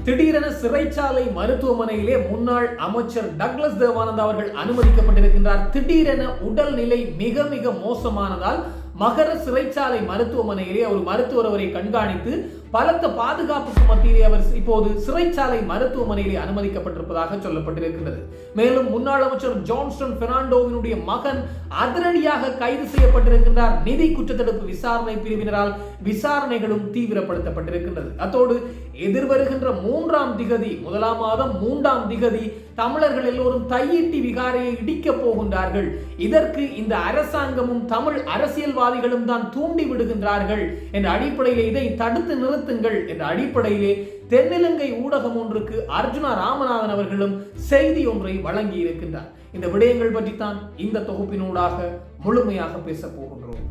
திடீரென சிறைச்சாலை மருத்துவமனையிலே முன்னாள் அமைச்சர் டக்ளஸ் தேவானந்த் அவர்கள் அனுமதிக்கப்பட்டிருக்கின்றார். திடீரென உடல்நிலை மிக மிக மோசமானதால் மகர சிறைச்சாலை மருத்துவமனையிலே ஒரு மருத்துவர் அவரை கண்காணித்து பலத்த பாதுகாப்புக்கு மத்தியிலே அவர் இப்போது சிறைச்சாலை மருத்துவமனையிலே அனுமதிக்கப்பட்டிருப்பதாக சொல்லப்பட்டிருக்கிறது மேலும் முன்னாள் அமைச்சர் ஜான்ஸ்டன் பெர்னாண்டோவினுடைய மகன் அதிரடியாக கைது செய்யப்பட்டிருக்கின்றார். நிதி குற்றத்தடுப்பு விசாரணை பிரிவினரால் விசாரணைகளும் தீவிரப்படுத்தப்பட்டிருக்கின்றது. அத்தோடு எதிர்வருகின்ற மூன்றாம் திகதி முதலாம் மாதம் மூன்றாம் திகதி தமிழர்கள் எல்லோரும் தையிட்டி விகாரையை இடிக்கப் போகின்றார்கள். இதற்கு இந்த அரசாங்கமும் தமிழ் அரசியல்வாதிகளும் தான் தூண்டி விடுகின்றார்கள் என்ற அடிப்படையிலே இதை தடுத்து நிறுத்துங்கள் என்ற அடிப்படையிலே தென்னிலங்கை ஊடகம் ஒன்றுக்கு அர்ஜுனா ராமநாதன் அவர்களும் செய்தி ஒன்றை வழங்கி இருக்கின்றார் இந்த விடயங்கள் பற்றித்தான் இந்த தொகுப்பினூடாக முழுமையாக பேசப் போகின்றோம்.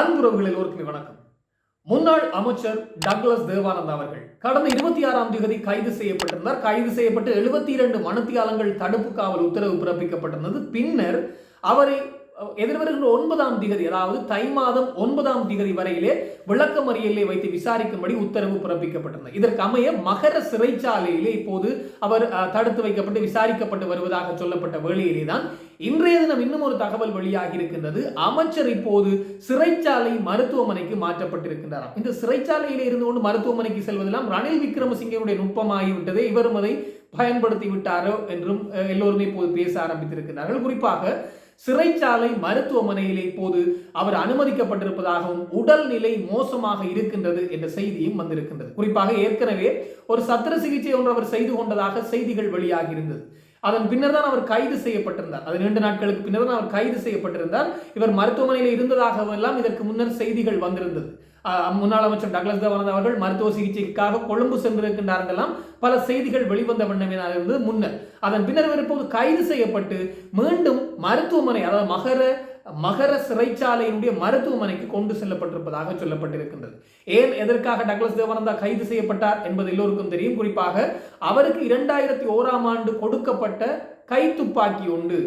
அன்புறவுகள் எல்லோருக்குமே வணக்கம். முன்னாள் அமைச்சர் டக்ளஸ் தேவானந்த் அவர்கள் கடந்த இருபத்தி ஆறாம் தேதி கைது செய்யப்பட்டிருந்தார். கைது செய்யப்பட்டு எழுபத்தி இரண்டு மனத்தியாலங்கள் தடுப்பு காவல் உத்தரவு பிறப்பிக்கப்பட்டிருந்தது. பின்னர் அவரை எதிர்வருகின்ற ஒன்பதாம் திகதி அதாவது தை மாதம் ஒன்பதாம் திகதி வரையிலே விளக்கமறியலை வைத்து விசாரிக்கும்படி உத்தரவு பிறப்பிக்கப்பட்டிருந்தது. இதற்கு அமைய மகர சிறைச்சாலையிலே இப்போது அவர் தடுத்து வைக்கப்பட்டு விசாரிக்கப்பட்டு வருவதாக சொல்லப்பட்ட வேளையிலே தான் இன்றைய தினம் இன்னும் ஒரு தகவல் வெளியாகி இருக்கின்றது. அமைச்சர் இப்போது சிறைச்சாலை மருத்துவமனைக்கு மாற்றப்பட்டிருக்கின்றாராம். இந்த சிறைச்சாலையிலே இருந்து கொண்டு மருத்துவமனைக்கு செல்வதெல்லாம் ரணில் விக்ரமசிங்கனுடைய நுட்பமாகிவிட்டதே. இவரும் அதை பயன்படுத்தி விட்டாரோ என்றும் அஹ், எல்லோருமே இப்போது பேச ஆரம்பித்திருக்கிறார்கள் குறிப்பாக சிறைச்சாலை மருத்துவமனையிலே இப்போது அவர் அனுமதிக்கப்பட்டிருப்பதாகவும் உடல்நிலை மோசமாக இருக்கின்றது என்ற செய்தியும் வந்திருக்கின்றது. குறிப்பாக ஏற்கனவே ஒரு சத்திர சிகிச்சை ஒன்று அவர் செய்து கொண்டதாக செய்திகள் வெளியாகி இருந்தது அதன் பின்னர் தான் அவர் கைது செய்யப்பட்டிருந்தார். அது இரண்டு நாட்களுக்கு பின்னர் தான் அவர் கைது செய்யப்பட்டிருந்தார். இவர் மருத்துவமனையில் இருந்ததாகவெல்லாம் இதற்கு முன்னர் செய்திகள் வந்திருந்தது. முன்னாள் அமைச்சர் டக்ளஸ் தேவானந்த் அவர்கள் மருத்துவ சிகிச்சைக்காக கொழும்பு சென்றிருக்கின்றார்களெல்லாம் பல செய்திகள் வெளிவந்த வண்ணமே இருந்தது முன்னர். அதன் பின்னர் இப்போது கைது செய்யப்பட்டு மீண்டும் மருத்துவமனை அதாவது மகர மகர சிறைச்சாலையினுடைய மருத்துவமனைக்கு கொண்டு செல்லப்பட்டிருப்பதாக சொல்லப்பட்டிருக்கின்றது. ஏன் எதற்காக டக்ளஸ் தேவானந்தா கைது செய்யப்பட்டார் என்பது எல்லோருக்கும் தெரியும். குறிப்பாக அவருக்கு இரண்டாயிரத்தி ஓராம் ஆண்டு கொடுக்கப்பட்ட கைத்துப்பாக்கி உண்டு.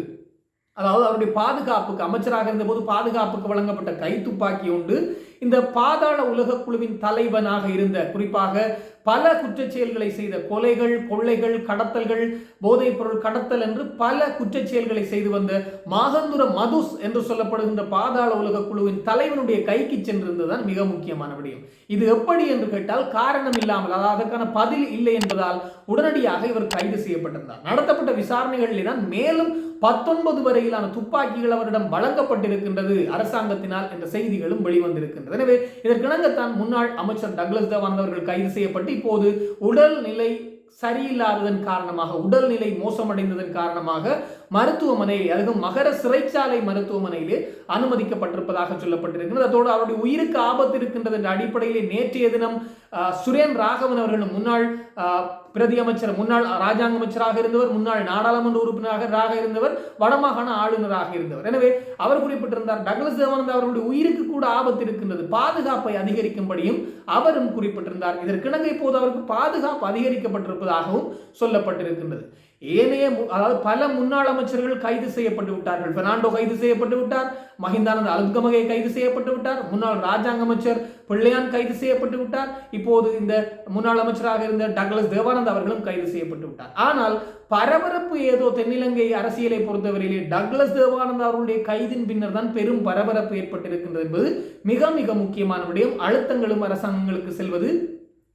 அதாவது அவருடைய பாதுகாப்புக்கு அமைச்சராக இருந்தபோது பாதுகாப்புக்கு வழங்கப்பட்ட கைத்துப்பாக்கி உண்டு. இந்த பாதாள உலக குழுவின் தலைவனாக இருந்த குறிப்பாக பல குற்றச் செயல்களை செய்த கொலைகள் கொள்ளைகள் கடத்தல்கள் போதைப் பொருள் கடத்தல் என்று பல குற்றச் செயல்களை செய்து வந்த மாகந்துர மதுஸ் என்று சொல்லப்படுகின்ற பாதாள உலக குழுவின் தலைவனுடைய கைக்கு சென்றிருந்ததுதான் மிக முக்கியமான விடயம். இது எப்படி என்று கேட்டால் காரணம் இல்லாமல் அதாவது அதற்கான பதில் இல்லை என்பதால் உடனடியாக இவர் கைது செய்யப்பட்டிருந்தார். நடத்தப்பட்ட விசாரணைகளில் தான் மேலும் பத்தொன்பது வரையிலான துப்பாக்கிகள் அவரிடம் வழங்கப்பட்டிருக்கின்றது அரசாங்கத்தினால் என்ற செய்திகளும் வெளிவந்திருக்கின்றன. வருகின்றது எனவே இதற்கிணங்கத்தான் முன்னாள் அமைச்சர் டக்ளஸ் தவான் அவர்கள் கைது செய்யப்பட்டு இப்போது உடல்நிலை சரியில்லாததன் காரணமாக உடல்நிலை மோசமடைந்ததன் காரணமாக மருத்துவமனையில் அதுவும் மகர சிறைச்சாலை மருத்துவமனையிலே அனுமதிக்கப்பட்டிருப்பதாக சொல்லப்பட்டிருக்கிறது. அதோடு அவருடைய உயிருக்கு ஆபத்து இருக்கின்றது என்ற அடிப்படையிலே நேற்றைய தினம் அஹ், சுரேன் ராகவன் அவர்கள் முன்னாள் பிரதி அமைச்சர் முன்னாள் ராஜாங்க அமைச்சராக இருந்தவர் முன்னாள் நாடாளுமன்ற உறுப்பினராக இருந்தவர் வடமாகாண ஆளுநராக இருந்தவர். எனவே அவர் குறிப்பிட்டிருந்தார் டக்ளஸ் தேவானந்த் அவர்களுடைய உயிருக்கு கூட ஆபத்து இருக்கின்றது பாதுகாப்பை அதிகரிக்கும்படியும் அவரும் குறிப்பிட்டிருந்தார். இதற்கிணங்க இப்போது அவருக்கு பாதுகாப்பு அதிகரிக்கப்பட்டிருப்பதாகவும் சொல்லப்பட்டிருக்கின்றது. ஏனைய அதாவது பல முன்னாள் அமைச்சர்கள் கைது செய்யப்பட்டு விட்டார்கள். பெர்னாண்டோ கைது செய்யப்பட்டு விட்டார். மஹிந்தானந்த அல்கமகை கைது செய்யப்பட்டு விட்டார். முன்னாள் ராஜாங்க அமைச்சர் பிள்ளையான் கைது செய்யப்பட்டு விட்டார். இப்போது இந்த முன்னாள் அமைச்சராக இருந்த டக்ளஸ் தேவானந்த் அவர்களும் கைது செய்யப்பட்டு விட்டார். ஆனால் பரபரப்பு ஏதோ தென்னிலங்கை அரசியலை பொறுத்தவரையிலே டக்ளஸ் தேவானந்த் அவருடைய கைதின் பின்னர் தான் பெரும் பரபரப்பு ஏற்பட்டிருக்கின்றது என்பது மிக மிக முக்கியமான விடயம். அழுத்தங்களும் அரசாங்கங்களுக்கு செல்வது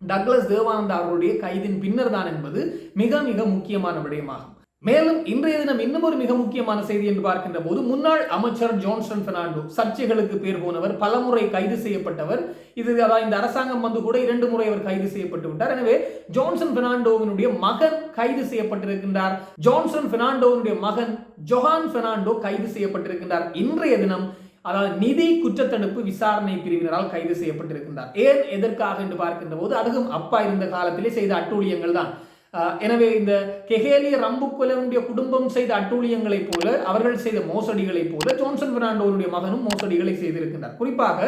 டக்ளஸ் தேவானந்தா அவர்களுடைய கைதின் பின்னர் தான் என்பது மிக மிக முக்கியமான விடயமாகும். மேலும் இன்றைய தினம் இன்னும் ஒரு மிக முக்கியமான செய்தி என்று பார்க்கின்ற போது முன்னாள் அமைச்சர் ஜோன்சன் பெர்னாண்டோ சர்ச்சைகளுக்கு பேர் போனவர் பலமுறை கைது செய்யப்பட்டவர். இது அதாவது இந்த அரசாங்கம் வந்து கூட இரண்டு முறை அவர் கைது செய்யப்பட்டு விட்டார். எனவே ஜோன்சன் பெர்னாண்டோவினுடைய மகன் கைது செய்யப்பட்டிருக்கின்றார். ஜோன்சன் பெர்னாண்டோவினுடைய மகன் ஜொஹான் பெர்னாண்டோ கைது செய்யப்பட்டிருக்கின்றார். இன்றைய தினம் அதாவது நிதி குற்றத்தடுப்பு விசாரணை பிரிவினரால் கைது செய்யப்பட்டிருக்கின்றார். ஏன் எதற்காக என்று பார்க்கின்ற போது அதுவும் அப்பா இருந்த காலத்திலே செய்த அட்டூழியங்கள் தான். எனவே இந்த கெஹேலிய ரம்புக்குலனுடைய குடும்பம் செய்த அட்டூழியங்களைப் போல அவர்கள் செய்த மோசடிகளைப் போல ஜோன்சன் பெர்னாண்டோனுடைய மகனும் மோசடிகளை செய்திருக்கின்றார். குறிப்பாக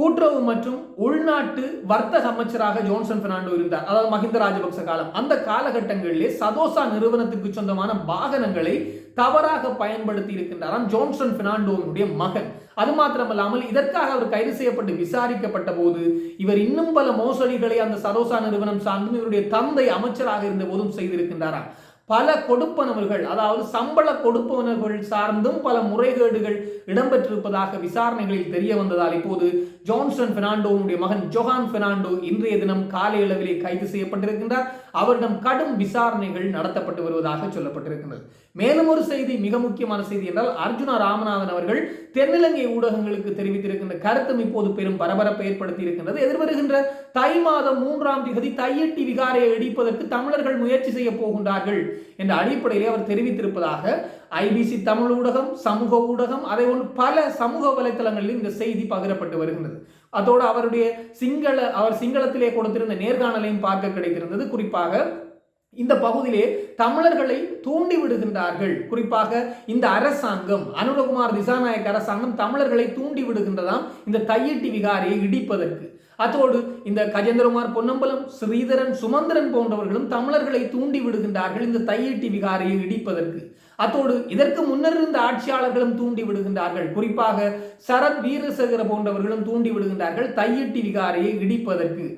கூட்டுறவு மற்றும் உள்நாட்டு வர்த்தக அமைச்சராக ஜோன்சன் பெர்னாண்டோ இருந்தார். அதாவது மஹிந்த ராஜபக்ச காலம். அந்த காலகட்டங்களிலே சதோசா நிறுவனத்துக்கு சொந்தமான வாகனங்களை தவறாக பயன்படுத்தி இருக்கின்றாராம் ஜோன்சன் பெர்னாண்டோவினுடைய மகன். அது மாத்திரமல்லாமல் இதற்காக அவர் கைது செய்யப்பட்டு விசாரிக்கப்பட்ட போது இவர் இன்னும் பல மோசடிகளை அந்த சதோசா நிறுவனம் சார்ந்தும் இவருடைய தந்தை அமைச்சராக இருந்த போதும் செய்திருக்கின்றாராம். பல கொடுப்பனவர்கள் அதாவது சம்பள கொடுப்பனவர்கள் சார்ந்தும் பல முறைகேடுகள் இடம்பெற்றிருப்பதாக விசாரணைகளில் தெரிய வந்ததால் இப்போது ஜான்சன் பெர்னாண்டோவுடைய மகன் ஜொஹான் பெர்னாண்டோ இன்றைய தினம் காலை அளவிலே கைது செய்யப்பட்டிருக்கின்றார். அவரிடம் கடும் விசாரணைகள் நடத்தப்பட்டு வருவதாக சொல்லப்பட்டிருக்கின்றது. மேலும் ஒரு செய்தி மிக முக்கியமான செய்தி என்றால் அர்ஜுனா ராமநாதன் அவர்கள் தென்னிலங்கை ஊடகங்களுக்கு தெரிவித்திருக்கின்ற கருத்தும் இப்போது பெரும் பரபரப்பை ஏற்படுத்தி இருக்கின்றது எதிர்வருகின்ற தை மாதம் மூன்றாம் திகதி தையட்டி விகாரையை இடிப்பதற்கு தமிழர்கள் முயற்சி செய்ய போகின்றார்கள் என்ற அடிப்படையிலே அவர் தெரிவித்திருப்பதாக ஐபிசி தமிழ் ஊடகம் சமூக ஊடகம் அதை ஒன்று பல சமூக வலைத்தளங்களில் இந்த செய்தி பகிரப்பட்டு வருகின்றது. அதோடு அவருடைய சிங்கள அவர் சிங்களத்திலே கொடுத்திருந்த நேர்காணலையும் பார்க்க கிடைத்திருந்தது. குறிப்பாக இந்த பகுதியிலே தமிழர்களை தூண்டி விடுகின்றார்கள். குறிப்பாக இந்த அரசாங்கம் அனுரகுமார் திசாநாயக் அரசாங்கம் தமிழர்களை தூண்டி விடுகின்றதாம் இந்த தையட்டி விகாரியை இடிப்பதற்கு. அதோடு இந்த கஜேந்திரகுமார் பொன்னம்பலம் ஸ்ரீதரன் சுமந்திரன் போன்றவர்களும் தமிழர்களை தூண்டி விடுகின்றார்கள் இந்த தையட்டி விகாரியை இடிப்பதற்கு. அத்தோடு இதற்கு முன்னர் இருந்த ஆட்சியாளர்களும் தூண்டி விடுகின்றார்கள். குறிப்பாக சரத் வீரசேகர போன்றவர்களும் தூண்டி விடுகின்றார்கள் தையட்டி விகாரையை இடிப்பதற்கு.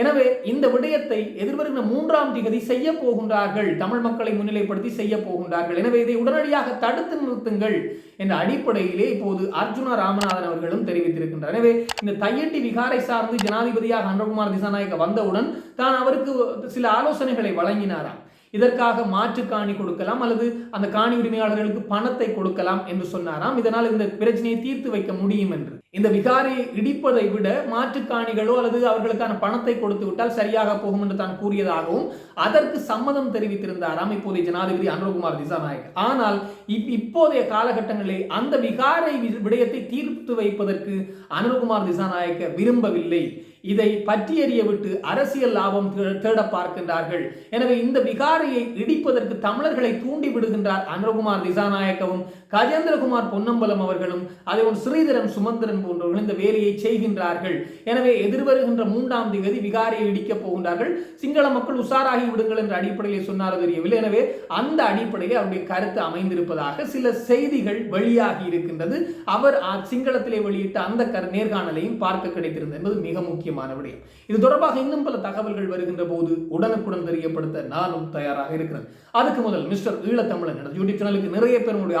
எனவே இந்த விடயத்தை எதிர்வருகிற மூன்றாம் திகதி செய்ய போகின்றார்கள். தமிழ் மக்களை முன்னிலைப்படுத்தி செய்ய போகின்றார்கள். எனவே இதை உடனடியாக தடுத்து நிறுத்துங்கள் என்ற அடிப்படையிலே இப்போது அர்ஜுனா ராமநாதன் அவர்களும் தெரிவித்திருக்கின்றார் எனவே இந்த தையட்டி விகாரை சார்ந்து ஜனாதிபதியாக அன்றகுமார் திசாநாயக்க வந்தவுடன் தான் அவருக்கு சில ஆலோசனைகளை வழங்கினாராம். இதற்காக மாற்று காணி கொடுக்கலாம் அல்லது அந்த காணி உரிமையாளர்களுக்கு பணத்தை கொடுக்கலாம் என்று சொன்னாராம். இதனால் இந்த பிரச்சனையை தீர்த்து வைக்க முடியும் என்று. இந்த விகாரியை இடிப்பதை விட மாற்று காணிகளோ அல்லது அவர்களுக்கான பணத்தை கொடுத்து விட்டால் சரியாக போகும் என்று தான் கூறியதாகவும் அதற்கு சம்மதம் தெரிவித்திருந்தாராம் இப்போதைய ஜனாதிபதி அனுரகுமார் திசாநாயக் ஆனால் இப்போதைய காலகட்டங்களில் அந்த விகாரை விடயத்தை தீர்த்து வைப்பதற்கு அனுரகுமார் திசாநாயக்க விரும்பவில்லை. இதை பற்றியறிய விட்டு அரசியல் லாபம் தேட பார்க்கின்றார்கள். எனவே இந்த விகாரையை இடிப்பதற்கு தமிழர்களை தூண்டி விடுகின்றார் அனுரகுமார் திசாநாயக்கவும் கஜேந்திரகுமார் பொன்னம்பலம் அவர்களும் அதே ஸ்ரீதரன் சுமந்திரன் போன்றவர்கள் இந்த வேலையை செய்கின்றார்கள். எனவே எதிர்வருகின்ற மூன்றாம் தேதி விகாரியை இடிக்கப் போகின்றார்கள். சிங்கள மக்கள் உஷாராகி விடுங்கள் என்ற அடிப்படையில் சொன்னார் தெரியவில்லை. எனவே அந்த அடிப்படையில் அவருடைய கருத்து அமைந்திருப்பதாக சில செய்திகள் வெளியாகி இருக்கின்றது. அவர் சிங்களத்திலே வெளியிட்ட அந்த நேர்காணலையும் பார்க்க கிடைத்திருந்தது என்பது மிக முக்கியமான விடயம். இது தொடர்பாக இன்னும் பல தகவல்கள் வருகின்ற போது உடனுக்குடன் தெரியப்படுத்த நானும் தயாராக இருக்கிறேன். அதுக்கு முதல் மிஸ்டர் ஈழத்தமிழன் யூடியூப் சேனலுக்கு நிறைய பேர் உங்களுடைய